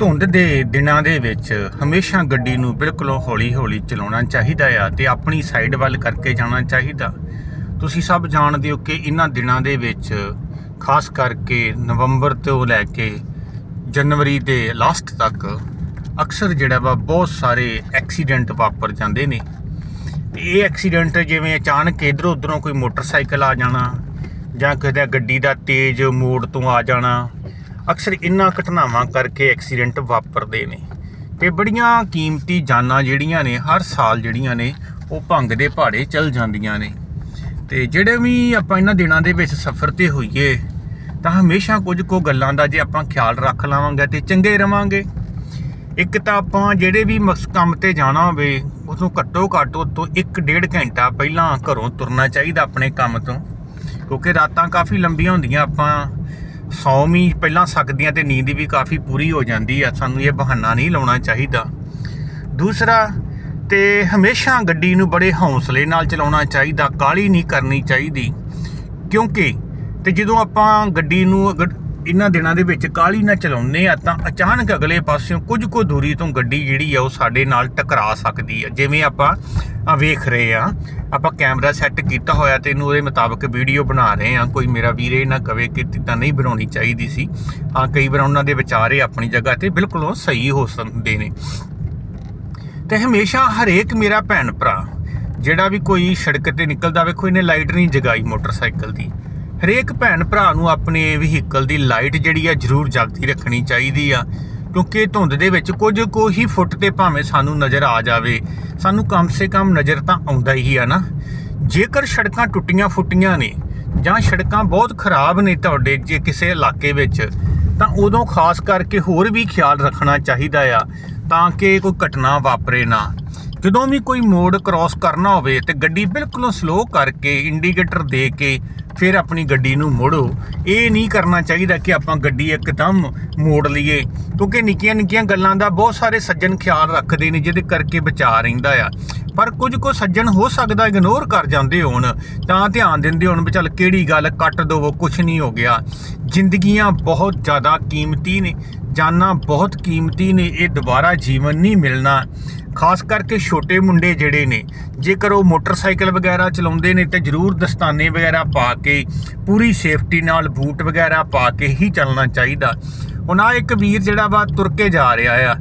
ਧੁੰਦ ਦੇ ਦਿਨਾਂ ਦੇ ਵਿੱਚ ਹਮੇਸ਼ਾ ਗੱਡੀ ਨੂੰ ਬਿਲਕੁਲ ਹੌਲੀ-ਹੌਲੀ ਚਲਾਉਣਾ ਚਾਹੀਦਾ ਆ ਤੇ ਆਪਣੀ ਸਾਈਡ ਵੱਲ ਕਰਕੇ ਜਾਣਾ ਚਾਹੀਦਾ। ਤੁਸੀਂ ਸਭ ਜਾਣਦੇ ਹੋ ਕਿ ਇਹਨਾਂ ਦਿਨਾਂ ਦੇ ਵਿੱਚ ਖਾਸ ਕਰਕੇ ਨਵੰਬਰ ਤੋਂ ਲੈ ਕੇ ਜਨਵਰੀ ਦੇ ਲਾਸਟ ਤੱਕ ਅਕਸਰ ਜਿਹੜਾ ਵਾ ਬਹੁਤ ਸਾਰੇ ਐਕਸੀਡੈਂਟ ਵਾਪਰ ਜਾਂਦੇ ਨੇ। ਤੇ ਇਹ ਐਕਸੀਡੈਂਟ ਜਿਵੇਂ ਅਚਾਨਕ ਇਧਰੋਂ ਉਧਰੋਂ ਕੋਈ ਮੋਟਰਸਾਈਕਲ ਆ ਜਾਣਾ ਜਾਂ ਕਿਸੇ ਗੱਡੀ ਦਾ ਤੇਜ਼ ਮੋੜ ਤੋਂ ਆ ਜਾਣਾ ਅਕਸਰ ਇਨ੍ਹਾਂ ਘਟਨਾਵਾਂ ਕਰਕੇ ਐਕਸੀਡੈਂਟ ਵਾਪਰਦੇ ਨੇ। ਤੇ ਬੜੀਆਂ ਕੀਮਤੀ ਜਾਨਾਂ ਜਿਹੜੀਆਂ ਨੇ, ਹਰ ਸਾਲ ਜਿਹੜੀਆਂ ਨੇ, ਉਹ ਭੰਗ ਦੇ ਪਹਾੜੇ ਚਲ ਜਾਂਦੀਆਂ ਨੇ। ਤੇ ਜਿਹੜੇ ਵੀ ਆਪਾਂ ਇਹਨਾਂ ਦਿਨਾਂ ਦੇ ਵਿੱਚ ਸਫ਼ਰ ਤੇ ਹੋਈਏ, ਤਾਂ ਹਮੇਸ਼ਾ ਕੁਝ ਕੋ ਗੱਲਾਂ ਦਾ ਜੇ ਆਪਾਂ ਖਿਆਲ ਰੱਖ ਲਾਵਾਂਗੇ ਤੇ ਚੰਗੇ ਰਵਾਂਗੇ। ਇੱਕ ਤਾਂ ਆਪਾਂ ਜਿਹੜੇ ਵੀ ਮਕਸ ਕੰਮ ਤੇ ਜਾਣਾ ਹੋਵੇ ਉਦੋਂ ਘੱਟੋ ਘੱਟ ਉਹ ਤੋਂ 1.5 ਘੰਟਾ ਪਹਿਲਾਂ ਘਰੋਂ ਤੁਰਨਾ ਚਾਹੀਦਾ ਆਪਣੇ ਕੰਮ ਤੋਂ। ਕਿਉਂਕਿ ਰਾਤਾਂ ਕਾਫੀ ਲੰਬੀਆਂ ਹੁੰਦੀਆਂ ਆਪਾਂ ਸੌਂ ਵੀ ਪਹਿਲਾਂ ਸਕਦੀਆਂ ਤੇ ਨੀਂਦ ਵੀ ਕਾਫੀ ਪੂਰੀ ਹੋ ਜਾਂਦੀ ਆ, ਸਾਨੂੰ ਇਹ ਬਹਾਨਾ ਨਹੀਂ ਲਾਉਣਾ ਚਾਹੀਦਾ। ਦੂਸਰਾ, ਤੇ ਹਮੇਸ਼ਾ ਗੱਡੀ ਨੂੰ ਬੜੇ ਹੌਸਲੇ ਨਾਲ ਚਲਾਉਣਾ ਚਾਹੀਦਾ, ਕਾਹਲੀ ਨਹੀਂ ਕਰਨੀ ਚਾਹੀਦੀ। ਕਿਉਂਕਿ, ਤੇ ਜਦੋਂ ਆਪਾਂ ਗੱਡੀ ਨੂੰ ਅਗਰ ਇਹਨਾਂ ਦਿਨਾਂ ਦੇ ਵਿੱਚ ਕਾਹਲੀ ਨਾ ਚਲਾਉਂਦੇ ਆ, ਤਾਂ ਅਚਾਨਕ ਅਗਲੇ ਪਾਸਿਓਂ ਕੁਝ ਕੁ ਦੂਰੀ ਤੋਂ ਗੱਡੀ ਜਿਹੜੀ ਆ, ਉਹ ਸਾਡੇ ਨਾਲ ਟਕਰਾ ਸਕਦੀ ਆ। ਜਿਵੇਂ ਆਪਾਂ ਆ ਵੇਖ ਰਹੇ ਆ, ਆਪਾਂ ਕੈਮਰਾ ਸੈੱਟ ਕੀਤਾ ਹੋਇਆ ਤੇ ਇਹਨੂੰ ਉਹਦੇ ਮੁਤਾਬਕ ਵੀਡੀਓ ਬਣਾ ਰਹੇ ਆ। ਕੋਈ ਮੇਰਾ ਵੀਰੇ ਇਹ ਨਾ ਕਵੇ ਕਿ ਤਿੱਦਾਂ ਨਹੀਂ ਬਣਾਉਣੀ ਚਾਹੀਦੀ ਸੀ। ਹਾਂ, ਕਈ ਵਾਰ ਉਹਨਾਂ ਦੇ ਵਿਚਾਰੇ ਆਪਣੀ ਜਗ੍ਹਾ ਤੇ ਬਿਲਕੁਲ ਉਹ ਸਹੀ ਹੋ ਸਕਦੇ ਨੇ। ਤੇ ਹਮੇਸ਼ਾ ਹਰੇਕ ਮੇਰਾ ਭੈਣ ਭਰਾ, ਜਿਹੜਾ ਵੀ ਕੋਈ ਸੜਕ ਤੇ ਨਿਕਲਦਾ, ਵੇਖੋ ਇਹਨੇ ਲਾਈਟ ਨਹੀਂ ਜਗਾਈ ਮੋਟਰਸਾਈਕਲ ਦੀ। ਹਰੇਕ ਭੈਣ ਭਰਾ ਨੂੰ ਆਪਣੇ ਵਹੀਕਲ ਦੀ ਲਾਈਟ ਜਿਹੜੀ ਆ ਜ਼ਰੂਰ ਜਗਦੀ ਰੱਖਣੀ ਚਾਹੀਦੀ ਆ, ਕਿਉਂਕਿ ਧੁੰਦ ਦੇ ਵਿੱਚ ਕੁਝ ਕੋ ਹੀ ਫੁੱਟ ਤੇ ਭਾਵੇਂ ਸਾਨੂੰ ਨਜ਼ਰ ਆ ਜਾਵੇ, ਸਾਨੂੰ ਕਮ ਸੇ ਕਮ ਨਜ਼ਰ ਤਾਂ ਆਉਂਦਾ ਹੀ ਆ ਨਾ। ਜੇਕਰ ਸੜਕਾਂ ਟੁੱਟੀਆਂ ਫੁੱਟੀਆਂ ਨੇ ਜਾਂ ਸੜਕਾਂ ਬਹੁਤ ਖਰਾਬ ਨੇ ਤੁਹਾਡੇ ਜੇ ਕਿਸੇ ਇਲਾਕੇ ਵਿੱਚ, ਤਾਂ ਉਦੋਂ ਖਾਸ ਕਰਕੇ ਹੋਰ ਵੀ ਖਿਆਲ ਰੱਖਣਾ ਚਾਹੀਦਾ ਆ, ਤਾਂ ਕਿ ਕੋਈ ਘਟਨਾ ਵਾਪਰੇ ਨਾ। ਜਦੋਂ ਵੀ ਕੋਈ ਮੋੜ ਕ੍ਰਾਸ ਕਰਨਾ ਹੋਵੇ ਤੇ ਗੱਡੀ ਬਿਲਕੁਲ ਸਲੋ ਕਰਕੇ ਇੰਡੀਕੇਟਰ ਦੇ ਕੇ ਫਿਰ ਆਪਣੀ ਗੱਡੀ ਨੂੰ ਮੋੜੋ। ਇਹ ਨਹੀਂ ਕਰਨਾ ਚਾਹੀਦਾ ਕਿ ਆਪਾਂ ਗੱਡੀ ਇੱਕਦਮ ਮੋੜ ਲਈਏ, ਕਿਉਂਕਿ ਨਿੱਕੀਆਂ ਨਿੱਕੀਆਂ ਗੱਲਾਂ ਦਾ ਬਹੁਤ ਸਾਰੇ ਸੱਜਣ ਖਿਆਲ ਰੱਖਦੇ ਨੇ, ਜਿਹਦੇ ਕਰਕੇ ਬਚਾ ਰਹਿੰਦਾ ਆ। ਪਰ ਕੁਝ ਕੋ ਸੱਜਣ ਹੋ ਸਕਦਾ ਇਗਨੋਰ ਕਰ ਜਾਂਦੇ ਹੋਣ, ਤਾਂ ਧਿਆਨ ਦਿੰਦੇ ਹੋਣ ਵੀ ਚੱਲ ਕਿਹੜੀ ਗੱਲ ਕੱਟ ਦਵੋ ਕੁਝ ਨਹੀਂ ਹੋ ਗਿਆ। ਜ਼ਿੰਦਗੀਆਂ ਬਹੁਤ ਜ਼ਿਆਦਾ ਕੀਮਤੀ ਨੇ, ਜਾਨਾਂ ਬਹੁਤ ਕੀਮਤੀ ਨੇ, ਇਹ ਦੁਬਾਰਾ ਜੀਵਨ ਨਹੀਂ ਮਿਲਣਾ। ਖਾਸ ਕਰਕੇ ਛੋਟੇ ਮੁੰਡੇ ਜਿਹੜੇ ਨੇ, ਜੇਕਰ ਉਹ ਮੋਟਰਸਾਈਕਲ ਵਗੈਰਾ ਚਲਾਉਂਦੇ ਨੇ ਤੇ ਜ਼ਰੂਰ ਦਸਤਾਨੇ ਵਗੈਰਾ ਪਾ ਕੇ, ਪੂਰੀ ਸੇਫਟੀ ਨਾਲ ਬੂਟ ਵਗੈਰਾ ਪਾ ਕੇ ਹੀ ਚੱਲਣਾ ਚਾਹੀਦਾ। ਹੁਣ ਆ ਇੱਕ ਵੀਰ ਜਿਹੜਾ ਵਾ ਤੁਰ ਕੇ ਜਾ ਰਿਹਾ ਆ।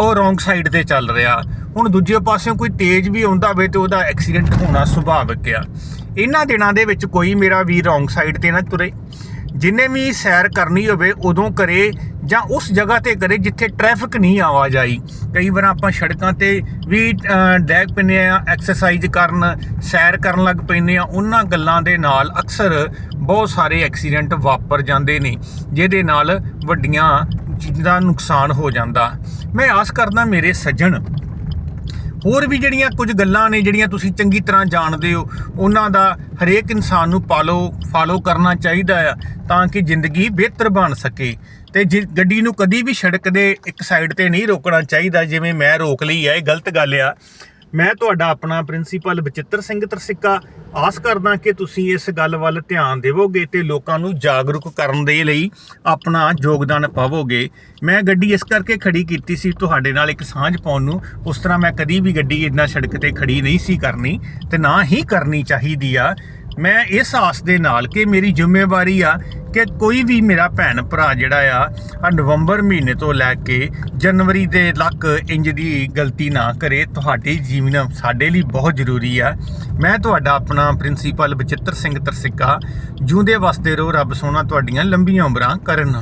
ਉਹ ਰੋਂਗ ਸਾਈਡ ਤੇ ਚੱਲ ਰਿਹਾ। ਹੁਣ ਦੂਜੇ ਪਾਸਿਓਂ ਕੋਈ ਤੇਜ਼ ਵੀ ਆਉਂਦਾ ਹੋਵੇ ਤੇ ਉਹਦਾ ਐਕਸੀਡੈਂਟ ਹੋਣਾ ਸੁਭਾਵਿਕ ਆ। ਇਹਨਾਂ ਦਿਨਾਂ ਦੇ ਵਿੱਚ ਕੋਈ ਮੇਰਾ ਵੀਰ ਰੋਂਗ ਸਾਈਡ ਤੇ ਨਾ ਤੁਰੇ। ਜਿੰਨੇ ਵੀ ਸੈਰ ਕਰਨੀ ਹੋਵੇ, ਉਦੋਂ ਕਰੇ ਜਾਂ ਉਸ ਜਗ੍ਹਾ ਤੇ ਕਰੇ ਜਿੱਥੇ ਟ੍ਰੈਫਿਕ ਨਹੀਂ ਆਵਾਜਾਈ ਕਈ ਵਾਰ ਆਪਾਂ ਸੜਕਾਂ ਤੇ ਵੀ ਡੈਗ ਪੈਂਦੇ ਆ ਐਕਸਰਸਾਈਜ਼ ਕਰਨ, ਸੈਰ ਕਰਨ ਲੱਗ ਪੈਂਦੇ ਆ, ਉਹਨਾਂ ਗੱਲਾਂ ਦੇ ਨਾਲ ਅਕਸਰ ਬਹੁਤ ਸਾਰੇ ਐਕਸੀਡੈਂਟ ਵਾਪਰ ਜਾਂਦੇ ਨੇ, ਜਿਹਦੇ ਨਾਲ ਵੱਡੀਆਂ ਚੀਜ਼ਾਂ ਦਾ ਨੁਕਸਾਨ ਹੋ ਜਾਂਦਾ। ਮੈਂ ਆਸ ਕਰਦਾ ਮੇਰੇ ਸੱਜਣ, ਹੋਰ ਵੀ ਜਿਹੜੀਆਂ ਕੁਝ ਗੱਲਾਂ ਨੇ ਜਿਹੜੀਆਂ ਤੁਸੀਂ ਚੰਗੀ ਤਰ੍ਹਾਂ ਜਾਣਦੇ ਹੋ, ਉਹਨਾਂ ਦਾ ਹਰੇਕ ਇਨਸਾਨ ਨੂੰ ਪਾਲੋ ਫਾਲੋ ਕਰਨਾ ਚਾਹੀਦਾ ਆ, ਤਾਂ ਕਿ ਜ਼ਿੰਦਗੀ ਬਿਹਤਰ ਬਣ ਸਕੇ। ਤੇ ਜੇ, ਗੱਡੀ ਨੂੰ ਕਦੀ ਵੀ ਸੜਕ ਦੇ ਇੱਕ ਸਾਈਡ ਤੇ ਨਹੀਂ ਰੋਕਣਾ ਚਾਹੀਦਾ, ਜਿਵੇਂ ਮੈਂ ਰੋਕ ਲਈ ਆ, ਇਹ ਗਲਤ ਗੱਲ ਆ। ਮੈਂ ਤੁਹਾਡਾ ਆਪਣਾ ਪ੍ਰਿੰਸੀਪਲ ਬਚਿੱਤਰ ਸਿੰਘ ਤਰਸਿੱਕਾ। ਆਸ ਕਰਦਾ ਕਿ ਤੁਸੀਂ ਇਸ ਗੱਲ ਵੱਲ ਧਿਆਨ ਦੇਵੋਗੇ ਤੇ ਲੋਕਾਂ ਨੂੰ ਜਾਗਰੂਕ ਕਰਨ ਦੇ ਲਈ ਆਪਣਾ ਯੋਗਦਾਨ ਪਾਵੋਗੇ। ਮੈਂ ਗੱਡੀ ਇਸ ਕਰਕੇ ਖੜੀ ਕੀਤੀ ਸੀ ਤੁਹਾਡੇ ਨਾਲ ਇੱਕ ਸਾਂਝ ਪਾਉਣ ਨੂੰ। ਉਸ ਤਰ੍ਹਾਂ ਮੈਂ ਕਦੀ ਵੀ ਗੱਡੀ ਇੰਨਾ ਸੜਕ ਤੇ ਖੜੀ ਨਹੀਂ ਸੀ ਕਰਨੀ ਤੇ ਨਾ ਹੀ ਕਰਨੀ ਚਾਹੀਦੀ ਆ। ਮੈਂ ਇਸ ਆਸ ਦੇ ਨਾਲ ਕਿ ਮੇਰੀ ਜ਼ਿੰਮੇਵਾਰੀ ਆ ਕਿ ਕੋਈ ਵੀ ਮੇਰਾ ਭੈਣ ਭਰਾ ਜਿਹੜਾ ਆ ਆ ਨਵੰਬਰ ਮਹੀਨੇ ਤੋਂ ਲੈ ਕੇ ਜਨਵਰੀ ਦੇ ਲੱਕ ਇੰਜ ਦੀ ਗਲਤੀ ਨਾ ਕਰੇ, ਤੁਹਾਡੇ ਜੀਵਨ ਸਾਡੇ ਲਈ ਬਹੁਤ ਜ਼ਰੂਰੀ ਆ। ਮੈਂ ਤੁਹਾਡਾ ਆਪਣਾ ਪ੍ਰਿੰਸੀਪਲ ਬਚਿੱਤਰ ਸਿੰਘ ਤਰਸਿੱਕਾ ਜੂੰਦੇ ਵਸਦੇ ਰਹੋ, ਰੱਬ ਸੋਨਾ ਤੁਹਾਡੀਆਂ ਲੰਬੀਆਂ ਉਮਰਾਂ ਕਰਨ।